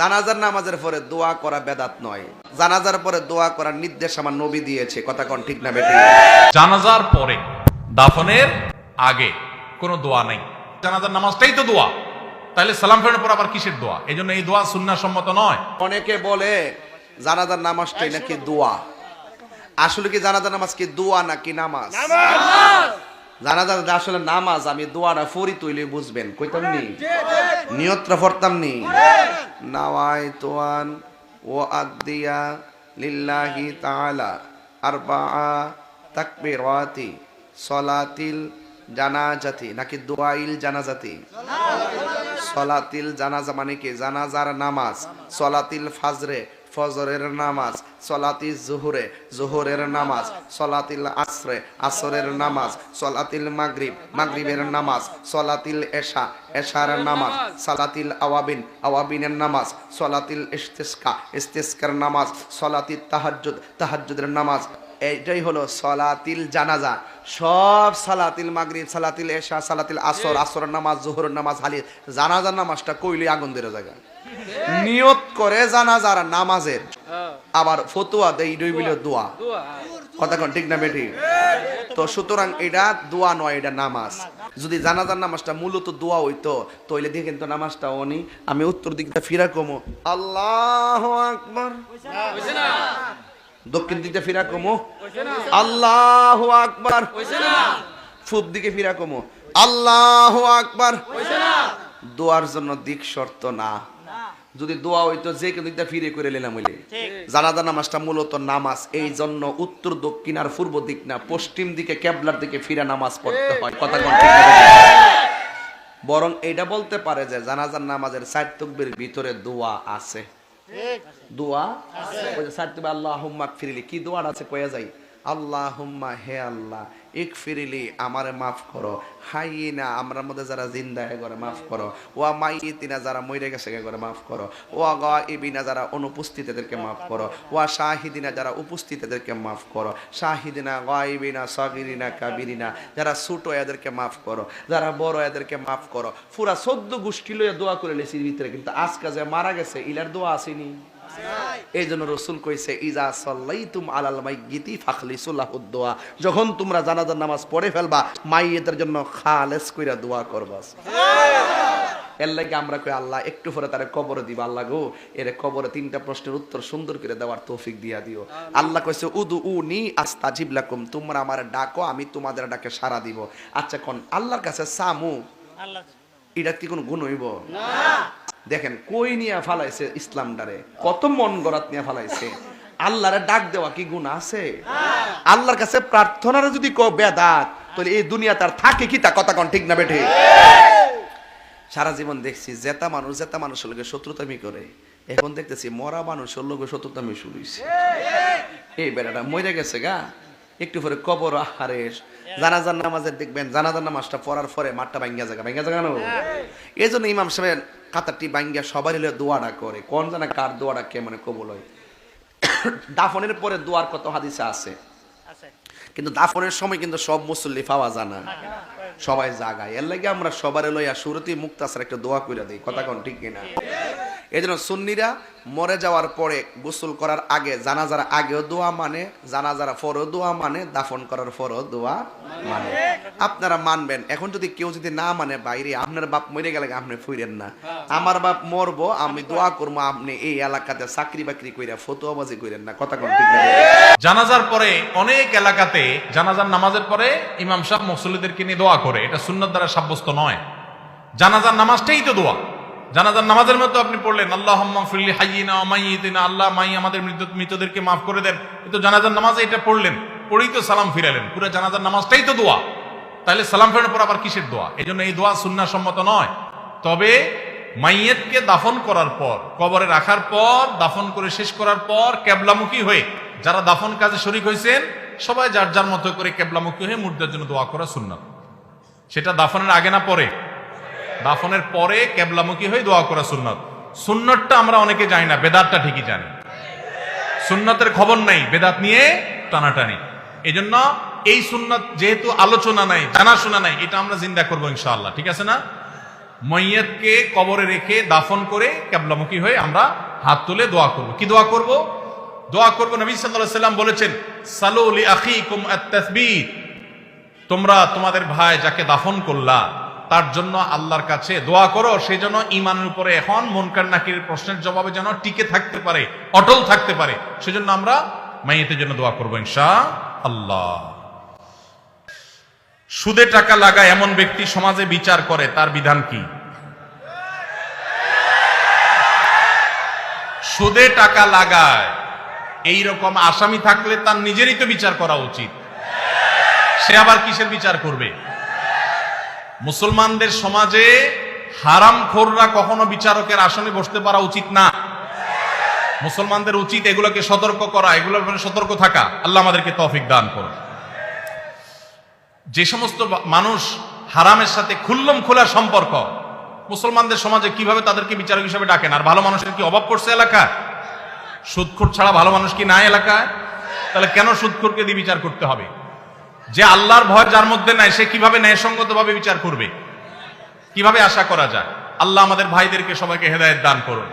জানাজার নামাজের পরে দোয়া করা বেদাত নয়। জানাজার পরে দোয়া করার নির্দেশ আমার নবী দিয়েছে। কথা কোন ঠিক না বেটি? জানাজার পরে দাফনের আগে কোনো দোয়া নাই। জানাজার নামাজটাই তো দোয়া। তাহলে সালাম ফেরানোর পর আবার কিসের দোয়া? এই জন্য এই দোয়া সুন্না সম্মত নয়। অনেকে বলে জানাজার নামাজটাই নাকি দোয়া। আসলে কি জানাজার নামাজ কি দোয়া নাকি নামাজ? নামাজ! জানাজার আসলে নামাজ আমি দোয়াটা ফরি তৈলে বুঝবেন। কইতাম নি? নিয়ত্রা ফরতাম নি? নাওয়াই তোয়ান ও আদিয়া লিল্লাহি তাআলা আরবাআ তাকবীরাতি সলাতিল জানাজাতি নাকি দোয়াইল জানাজাতি? সলাতিল জানাজা মানে কি? জানাজার নামাজ সলাতিল ফাজরে ফজরের নামাজ সলাতিল জোহরে, জোহরের নামাজ, সলাতিল আসরে, আসরের নামাজ, সলাতিল মাগরিব, মাগরিবের নামাজ, সলাতিল এশা, এশার নামাজ, সালাতিল আওয়াবিন, আওয়াবিনের নামাজ, সলাতিল ইস্তেস্কা, ইস্তেস্কার নামাজ সলাতিল তাহাজ্জুদ, তাহাজ্জুদের নামাজ। এইটাই হলো সলাতিল জানাজা। সব সালাতিল মাগরিব, সালাতিল এশা, সালাতিল আসর আসর নামাজ জোহর নামাজ হালি জানাজার নামাজটা কইলে আগুন দিয়ে জায়গা নিয়ত করে জানাজার নামাজের। আবার ফতুয়া দেই দুই বিলে দোয়া। কথা কোন ঠিক না বেঠি? তো সুতরাং এটা দোয়া নয় এটা নামাজ। যদি জানাজার নামাজটা মূলত দোয়া হইতো তইলে দিয়ে কিন্তু নামাজটা অনি আমি উত্তর দিকটা ফিরা কমো। আল্লাহ আকবার। দক্ষিণ দিকে ফিরা কমো। আল্লাহ আকবার। পূব দিকে ফিরা কমো। আল্লাহ আকবার। দোয়ার জন্য দিক শর্ত না। যদি দোয়া হইতো যে দিকটা ফিরে করে নিলাম হইলে। জানাজা নামাজটা মূলত নামাজ এই জন্য উত্তর দক্ষিণ আর পূর্ব দিক না পশ্চিম দিকে কেবলার দিকে ফিরা নামাজ পড়তে হয়। কথা বরং এটা বলতে পারে যে জানাজার নামাজের সাইড তকবির ভিতরে দোয়া আছে। দোয়া ওই যে তকবির আল্লাহ ফিরিলি কি দোয়ার আছে কয়ে যাই? আল্লাহ হে আল্লাহ। ইক ফিরিলি আমারে মাফ করো। হাইনা আমরার মধ্যে যারা জিন্দা হে করে মাফ করো। ওয়া মাইতিনা যারা মইরে গেছে গে করে মাফ করো। ওয়া গাইবিনা যারা অনুপস্থিত, এদেরকে মাফ করো। ওয়া শাহিদিনা, যারা উপস্থিত, এদেরকে মাফ করো। শাহিদিনা গাইবিনা সাগিরিনা, কাবিরিনা, যারা ছোট, এদেরকে মাফ করো। যারা বড়, এদেরকে মাফ করো। পুরা চোদ্দ গোষ্ঠী লইয়া দোয়া করে লেছির ভিতরে, কিন্তু আজকে যে মারা গেছে, ইলার দোয়া আসেনি। এই জন্য রসুল কইছে ইজা সাল্লাইতুম আলাল মাইয়িতি ফাখলিসুল্লাহুদ দোয়া। যখন তোমরা জানাজার নামাজ পড়ে ফেলবা মাইয়েতের জন্য খালেস কইরা দোয়া করবা। এর লাগে আমরা কই আল্লাহ একটু পরে তারে কবরে দিবা আল্লাহ গো। এর কবরে তিনটা প্রশ্নের উত্তর সুন্দর করে দেওয়ার তৌফিক দিয়া দিও। আল্লাহ কইছে উদু উনি আস্তাজিব লাকুম। তোমরা আমার ডাকো আমি তোমাদের ডাকে সাড়া দিব। আচ্ছা কোন? আল্লাহর কাছে সামু। এটা কি কোনো গুণ হইব? দেখেন, কই নিয়ে ফালাইছে ইসলাম ডারে কত মন গড়াত নিয়ে ফালাইছে? আল্লাহরে ডাক দেওয়া কি গুণ আছে? আল্লাহর কাছে প্রার্থনার যদি কো বেদাত, তাহলে এই দুনিয়া তার থাকে কি তা কথা কোন ঠিক না বেঠে? সারা জীবন দেখছি জেতা মানুষ, জেতা মানুষের লোকে শত্রুতামি করে। এখন দেখতেছি মরা মানুষের লোকে শত্রুতামি শুরু এই বেড়াটা মরে গেছে গা। একটু পরে কবর আহারে জানাজার নামাজের দেখবেন জানাজার নামাজটা পড়ার পরে মাঠটা ভাঙ্গা জায়গা ভাঙ্গা জায়গা না এই জন্য ইমাম সাহেব কাতারটি ভাঙ্গা সবার হলে দোয়াটা করে। কোন জানা কার দোয়াটা কে মানে কবল হয়? দাফনের পরে দোয়ার কত হাদিসে আছে? কিন্তু দাফনের সময় কিন্তু সব মুসল্লি পাওয়া যায় না। সবাই জাগায়। এর লাগে আমরা সবার লইয়া সুরতি মুক্তাসার একটা দোয়া কইরা দিই। কথা কোন ঠিক কিনা? এই জন্য সুন্নিরা মরে যাওয়ার পরে গোসল করার আগে জানাজার আগেও দোয়া মানে জানাজার পরেও দোয়া মানে দাফন করার পরেও দোয়া মানে। আপনারা মানবেন এখন যদি কেউ যদি না মানে বাইরে আপনার বাপ মরে গেলে আপনি ফুইরেন না। আমার বাপ মরবো আমি দোয়া করব আপনি এই এলাকাতে চাকরি বাকরি কইরা ফতুয়াবাজি কইরেন না কথা কোন ঠিক না। জানাজার পরে অনেক এলাকাতে জানাজার নামাজের পরে ইমাম সাহেব মুসল্লিদেরকে নিয়ে দোয়া করে। এটা সুন্নত দ্বারা সাব্যস্ত নয়। জানাজার নামাজটাই তো দোয়া। জানাজার নামাজের মতো আপনি পড়লেন আল্লাহ ফিল্লি হাইয়িনা মাইয়িতিনা, আল্লাহ মাই আমাদের মৃত, মৃতদেরকে মাফ করে দেন। কিন্তু জানাজার নামাজে এটা পড়লেন, পড়েই তো সালাম ফিরালেন। পুরো জানাজার নামাজটাই তো দোয়া। তাহলে সালাম ফেরানোর পর আবার কিসের দোয়া? এই জন্য এই দোয়া সুন্না সম্মত নয়। তবে মাইয়েতকে দাফন করার পর, কবরে রাখার পর, দাফন করে শেষ করার পর, কেবলামুখী হয়ে যারা দাফন কাজে শরিক হয়েছেন, সবাই যার যার মতো করে কেবলামুখী হয়ে মুর্দার জন্য দোয়া করা সুন্নাত। সেটা দাফনের আগে না পরে? দাফনের পরে কেবলামুখী হয়ে দোয়া করা সুন্নত। সুন্নতটা আমরা অনেকে জানি না, বেদাতটা ঠিকই জানি। সুন্নতের খবর নাই, বেদাত নিয়ে টানাটানি। এই জন্য এই সুন্নত যেহেতু আলোচনা নাই, জানাশোনা নাই, এটা আমরা জিন্দা করব ইনশাআল্লাহ, ঠিক আছে না? মৈয়তকে কবরে রেখে দাফন করে ক্যাবলামুখী হয়ে আমরা হাত তুলে দোয়া করব। কি দোয়া করব? দোয়া করব, নবী সাল্লাম বলেছেন, সালু লি আখিকুম তোমরা তোমাদের ভাই যাকে দাফন করলা তার জন্য আল্লাহর কাছে দোয়া করো সেই জন্য ইমানের উপরে এখন মনকার নাকির প্রশ্নের জবাবে যেন টিকে থাকতে পারে, অটল থাকতে পারে। সেজন্য আমরা মাইয়েতের জন্য দোয়া করব ইনশা আল্লাহ সুদে টাকা লাগায় এমন ব্যক্তি সমাজে বিচার করে, তার বিধান কি? সুদে টাকা লাগায় এই রকম আসামি থাকলে তার নিজেরই তো বিচার করা উচিত। সে আবার কিসের বিচার করবে? মুসলমানদের সমাজে হারাম খোররা কখনো বিচারকের আসনে বসতে পারা উচিত না। মুসলমানদের উচিত এগুলোকে সতর্ক করা, এগুলোর সতর্ক থাকা। আল্লাহ আমাদেরকে তফিক দান করুন। যে সমস্ত মানুষ হারামের সাথে খুল্লম খোলা সম্পর্ক, মুসলমানদের সমাজে কীভাবে তাদেরকে বিচারক হিসেবে ডাকেন? আর ভালো মানুষের কি অভাব পড়ছে এলাকা সুদখোর ছাড়া ভালো মানুষ কি না এলাকায়? তাহলে কেন সুদখোরকে দিয়ে বিচার করতে হবে? যে আল্লাহর ভয় যার মধ্যে নাই, সে কীভাবে ন্যায়সঙ্গত ভাবে বিচার করবে? কীভাবে আশা করা যায়? আল্লাহ আমাদের ভাইদেরকে সবাইকে হেদায়ত দান করুন।